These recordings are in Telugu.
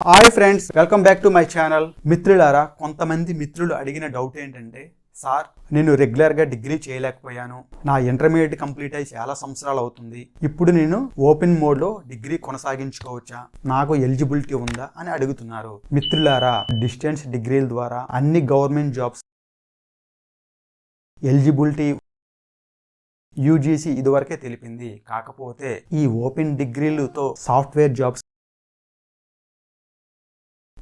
Hi friends welcome back to my channel మిత్రులారా కొంతమంది మిత్రులు అడిగిన డౌట్ ఏంటంటే సార్ నేను రెగ్యులర్గా డిగ్రీ చేయలేకపోయాను. నా ఇంటర్మీడియట్ కంప్లీట్ అయ్యి చాలా సంవత్సరాలు అవుతుంది. ఇప్పుడు నేను ఓపెన్ మోడ్లో డిగ్రీ కొనసాగించుకోవచ్చా? నాకు ఎలిజిబిలిటీ ఉందా? అని అడుగుతున్నారు. మిత్రులారా డిస్టెన్స్ డిగ్రీల ద్వారా అన్ని గవర్నమెంట్ జాబ్స్ ఎలిజిబిలిటీ యూజీసీ ఇదివరకే తెలిపింది. కాకపోతే ఈ ఓపెన్ డిగ్రీలతో సాఫ్ట్వేర్ జాబ్స్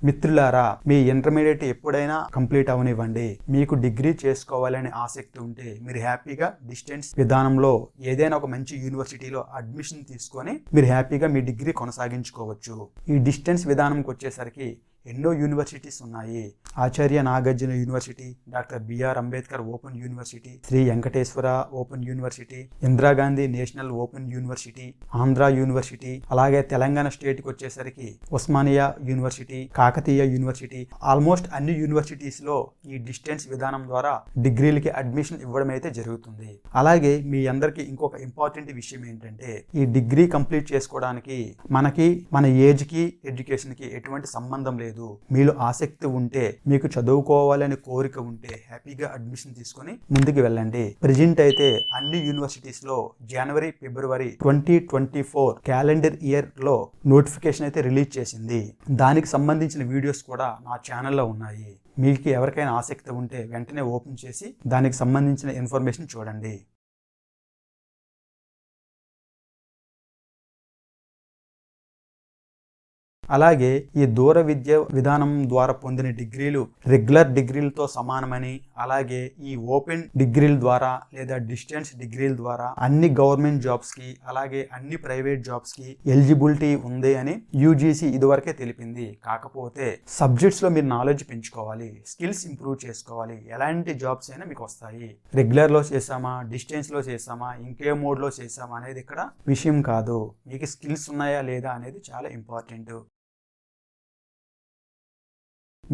మిత్రులారా మీ ఇంటర్మీడియట్ ఎప్పుడైనా కంప్లీట్ అవనివ్వండి. మీకు డిగ్రీ చేసుకోవాలని ఆసక్తి ఉంటే మీరు హ్యాపీగా డిస్టెన్స్ విధానంలో ఏదైనా ఒక మంచి యూనివర్సిటీలో అడ్మిషన్ తీసుకొని మీరు హ్యాపీగా మీ డిగ్రీ కొనసాగించుకోవచ్చు. ఈ డిస్టెన్స్ విధానంకి వచ్చేసరికి ఎన్నో యూనివర్సిటీస్ ఉన్నాయి. Acharya Nagarjuna university doctor BR Ambedkar open university Shri Venkateswara open university Indira Gandhi national open university Andhra university అలాగే తెలంగాణ స్టేట్కి వచ్చేసరికి Osmania university Kakatiya university almost అన్ని యూనివర్సిటీస్లో ఈ డిస్టెన్స్ విధానం ద్వారా డిగ్రీలకి అడ్మిషన్ ఇవ్వడం అయితే జరుగుతుంది. అలాగే మీ అందరికీ ఇంకొక ఇంపార్టెంట్ విషయం ఏంటంటే ఈ డిగ్రీ కంప్లీట్ చేసుకోవడానికి మనకి మన ఏజ్కి ఎడ్యుకేషన్కి ఎటువంటి సంబంధం లేదు. మీలో ఆసక్తి ఉంటే మీకు చదువుకోవాలనే కోరిక ఉంటే హ్యాపీగా అడ్మిషన్ తీసుకొని ముందుకు వెళ్ళండి. ప్రజెంట్ అయితే అన్ని యూనివర్సిటీస్లో January February twenty twenty four calendar ఇయర్లో నోటిఫికేషన్ అయితే రిలీజ్ చేసింది. దానికి సంబంధించిన వీడియోస్ కూడా నా ఛానల్లో ఉన్నాయి. మీకు ఎవరికైనా ఆసక్తి ఉంటే వెంటనే ఓపెన్ చేసి దానికి సంబంధించిన ఇన్ఫర్మేషన్ చూడండి. అలాగే ఈ దూర విద్య విధానం ద్వారా పొందిన డిగ్రీలు రెగ్యులర్ డిగ్రీలతో సమానమని అలాగే ఈ ఓపెన్ డిగ్రీల ద్వారా లేదా డిస్టెన్స్ డిగ్రీల ద్వారా అన్ని గవర్నమెంట్ జాబ్స్కి అలాగే అన్ని ప్రైవేట్ జాబ్స్కి ఎలిజిబిలిటీ ఉంది అని యూజీసీ ఇదివరకే తెలిపింది. కాకపోతే సబ్జెక్ట్స్లో మీరు నాలెడ్జ్ పెంచుకోవాలి స్కిల్స్ ఇంప్రూవ్ చేసుకోవాలి ఎలాంటి జాబ్స్ అయినా మీకు వస్తాయి. రెగ్యులర్లో చేసామా డిస్టెన్స్లో చేసామా ఇంకే మోడ్లో చేసామా అనేది ఇక్కడ విషయం కాదు. మీకు స్కిల్స్ ఉన్నాయా లేదా అనేది చాలా ఇంపార్టెంట్.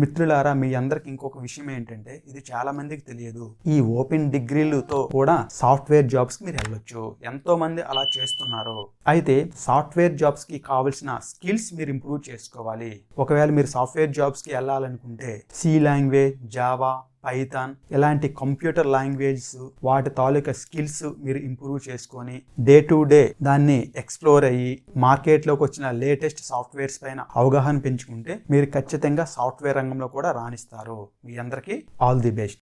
మిత్రులారా మీ అందరికి ఇంకొక విషయం ఏంటంటే ఇది చాలా మందికి తెలియదు. ఈ ఓపెన్ డిగ్రీలతో కూడా సాఫ్ట్వేర్ జాబ్స్కి మీరు వెళ్ళొచ్చు. ఎంతో మంది అలా చేస్తున్నారు. అయితే సాఫ్ట్వేర్ జాబ్స్కి కావాల్సిన స్కిల్స్ మీరు ఇంప్రూవ్ చేసుకోవాలి. ఒకవేళ మీరు సాఫ్ట్వేర్ జాబ్స్కి వెళ్ళాలనుకుంటే సి లాంగ్వేజ్ జావా పైథాన్ ఇలాంటి కంప్యూటర్ లాంగ్వేజెస్ వాటి తాలూకా స్కిల్స్ మీరు ఇంప్రూవ్ చేసుకొని డే టు డే దాన్ని ఎక్స్ప్లోర్ అయ్యి మార్కెట్లోకి వచ్చిన లేటెస్ట్ సాఫ్ట్వేర్స్ పైన అవగాహన పెంచుకుంటే మీరు ఖచ్చితంగా సాఫ్ట్వేర్ రంగంలో కూడా రాణిస్తారు. మీ అందరికీ ఆల్ ది బెస్ట్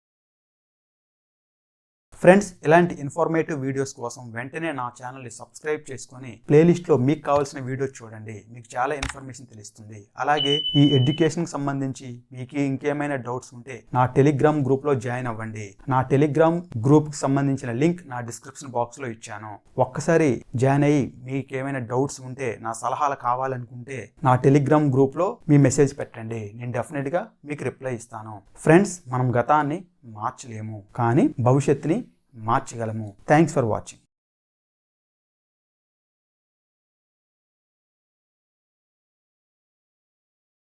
ఫ్రెండ్స్ ఇలాంటి ఇన్ఫర్మేటివ్ వీడియోస్ కోసం వెంటనే నా ఛానల్ని సబ్స్క్రైబ్ చేసుకొని ప్లేలిస్ట్లో మీకు కావాల్సిన వీడియోస్ చూడండి. మీకు చాలా ఇన్ఫర్మేషన్ తెలుస్తుంది. అలాగే ఈ ఎడ్యుకేషన్కి సంబంధించి మీకు ఇంకేమైనా డౌట్స్ ఉంటే నా టెలిగ్రామ్ గ్రూప్లో జాయిన్ అవ్వండి. నా టెలిగ్రామ్ గ్రూప్కి సంబంధించిన లింక్ నా డిస్క్రిప్షన్ బాక్స్లో ఇచ్చాను. ఒక్కసారి జాయిన్ అయ్యి మీకు ఏమైనా డౌట్స్ ఉంటే నా సలహాలు కావాలనుకుంటే నా టెలిగ్రామ్ గ్రూప్లో మీ మెసేజ్ పెట్టండి. నేను డెఫినెట్గా మీకు రిప్లై ఇస్తాను. ఫ్రెండ్స్ మనం గతాన్ని మార్చలేము. కానీ భవిష్యత్తుని మార్చగలము. Thanks for watching